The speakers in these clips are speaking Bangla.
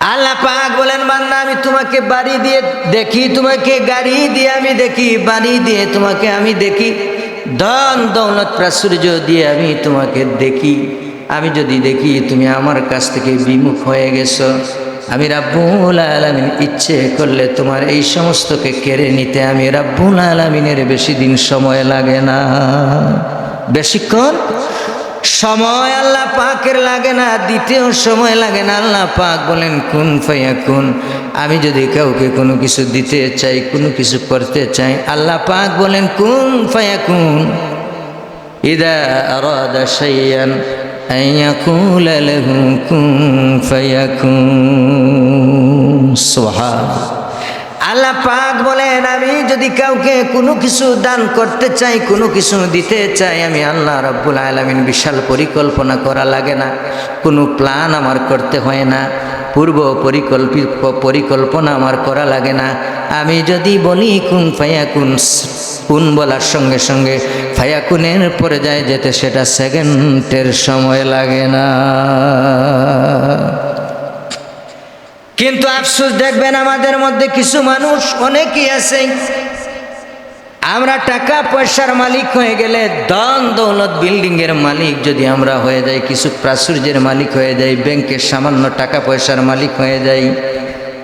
আল্লাহ পাক বলেন, বান্দা, আমি তোমাকে বাড়ি দিয়ে দেখি, তোমাকে গাড়ি দিয়ে আমি দেখি, বাড়ি দিয়ে তোমাকে আমি দেখি, ধন দৌলত প্রাচুর্য দিয়ে আমি তোমাকে দেখি। আমি যদি দেখি, তুমি আমার কাছ থেকে বিমুখ হয়ে গেছো। আমি রাব্বুল আলমিন ইচ্ছে করলে তোমার এই সমস্তকে কেড়ে নিতে আমি রাব্বুল আলমিনের বেশি দিন সময় লাগে না। বেশিক্ষণ সময় আল্লাহ পাকের লাগে না, দ্বিতীয় সময় লাগে না। আল্লাহ পাক বলেন, কোন ফাইয়া কোন আমি যদি কাউকে কোনো কিছু দিতে চাই, কোনো কিছু করতে চাই, আল্লাহ পাক বলেন, কোন ফাইয়া কোন ইদা আরাদা শাইয়ান কুন ফায়াকুন? আল্লাহ পাক বলেন, আমি যদি কাউকে কোনো কিছু দান করতে চাই, কোনো কিছু দিতে চাই, আমি আল্লাহ রব্বুল আলমিন বিশাল পরিকল্পনা করা লাগে না। কোনো প্ল্যান আমার করতে হয় না। পূর্ব পরিকল্পিত পরিকল্পনা আমার করা লাগে না। আমি যদি বলি, কুন ফাইয়া কুন কুন বলার সঙ্গে সঙ্গে ফায়া কুনের পরে যায় যেতে সেটা সেকেন্ডের সময় লাগে না। কিন্তু আফসোস দেখবেন আমাদের মধ্যে কিছু মানুষ অনেকেই আছে। আমরা টাকা পয়সার মালিক হয়ে গেলে দন দৌলত বিল্ডিংয়ের মালিক যদি আমরা হয়ে যাই, কিছু প্রাচুর্যের মালিক হয়ে যাই, ব্যাংকের সামান্য টাকা পয়সার মালিক হয়ে যাই,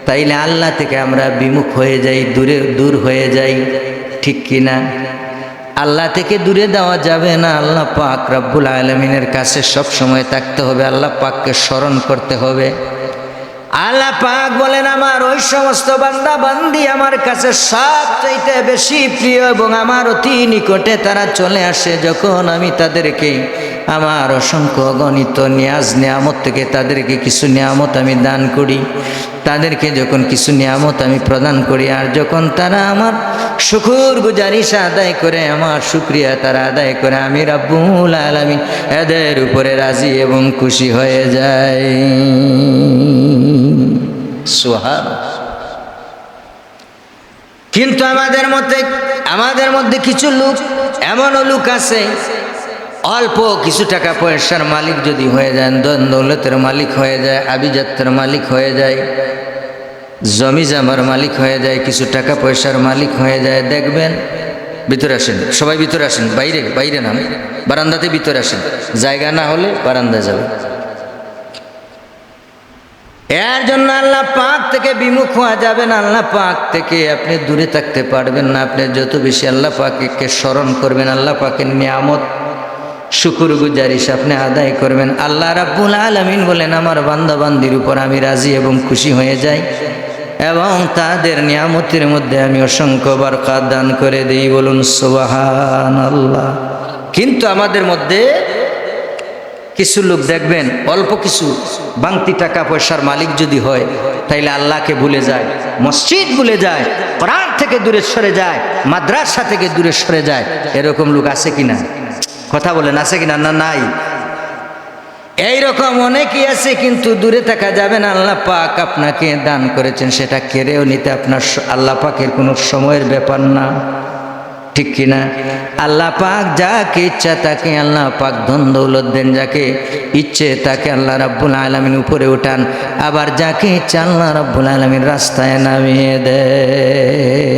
তাইলে আল্লাহ থেকে আমরা বিমুখ হয়ে যাই, দূরে, দূর হয়ে যাই, ঠিক কিনা? আল্লাহ থেকে দূরে দেওয়া যাবে না। আল্লাহ পাক রব্বুল আলমিনের কাছে সব সময় থাকতে হবে, আল্লাহ পাককে স্মরণ করতে হবে। আল্লাহ পাক বলেন, আমার ওই সমস্ত বান্দা বান্দি আমার কাছে সব চাইতে বেশি প্রিয় এবং আমার অতি নিকটে তারা চলে আসে যখন আমি তাদেরকে আমার অসংখ্য গণিত নিয়াজ নিয়ামত থেকে তাদেরকে কিছু নিয়ামত আমি দান করি। তাদেরকে যখন কিছু নিয়ামত আমি প্রদান করি, আর যখন তারা আমার শুকুর গুজারিশ আদায় করে, আমার শুক্রিয়া তারা আদায় করে, আমি রাব্বুল আলামিন এদের উপরে রাজি এবং খুশি হয়ে যায় সোহার কিন্তু আমাদের মধ্যে আমাদের মধ্যে কিছু লোক, এমনও লোক আছে, অল্প কিছু টাকা পয়সার মালিক যদি হয়ে যায় দন দৌলতের মালিক হয়ে যায় আবিজাতের মালিক হয়ে যায় জমি জামার মালিক হয়ে যায়, কিছু টাকা পয়সার মালিক হয়ে যায়, দেখবেন ভিতরে আসেন, সবাই ভিতরে আসেন, বাইরে বাইরে নাম বারান্দাতে ভিতরে আসেন, জায়গা না হলে বারান্দা যাবে। এর জন্য আল্লাহ পাক থেকে বিমুখ হওয়া যাবে না, আল্লাহ পাক থেকে আপনি দূরে থাকতে পারবেন না, আপনি যত বেশি আল্লাহ পাকে স্মরণ করবেন, আল্লাহ পাকের নিয়ামত শুকুর গুজারিশ আপনি আদায় করবেন। আল্লাহ রাব্বুল আলমিন বলেন, আমার বান্দাবান্দির উপর আমি রাজি এবং খুশি হয়ে যাই। এবং তাদের নিয়ামতের মধ্যে আমি অসংখ্য বারকাত দান করে দিই, বলুন সোবাহান আল্লাহ কিন্তু আমাদের মধ্যে কিছু লোক দেখবেন, অল্প কিছু বাংতি টাকা পয়সার মালিক যদি হয়, তাইলে আল্লাহকে ভুলে যায়, মসজিদ ভুলে যায়, কোরআন থেকে দূরে সরে যায়, মাদ্রাসা থেকে দূরে সরে যায়, এরকম লোক আছে কিনা? কথা বলেন, আছে কিনা? না, নাই। এইরকম অনেকেই আছে, কিন্তু দূরে থাকা যাবে না। আল্লাহ পাক আপনাকে দান করেছেন, সেটা কেড়েও নিতে আপনার আল্লাহ পাকের কোনো সময়ের ব্যাপার না। ঠিক কিনা আল্লাহ পাক যাকে ইচ্ছা তাকে আল্লাহ পাক ধন দৌলত দেন, যাকে ইচ্ছে তাকে আল্লাহ রাব্বুল আলমিন উপরে উঠান। আবার যাকে ইচ্ছা আল্লাহ রাব্বুল আলমিন রাস্তায় নামিয়ে দেয়।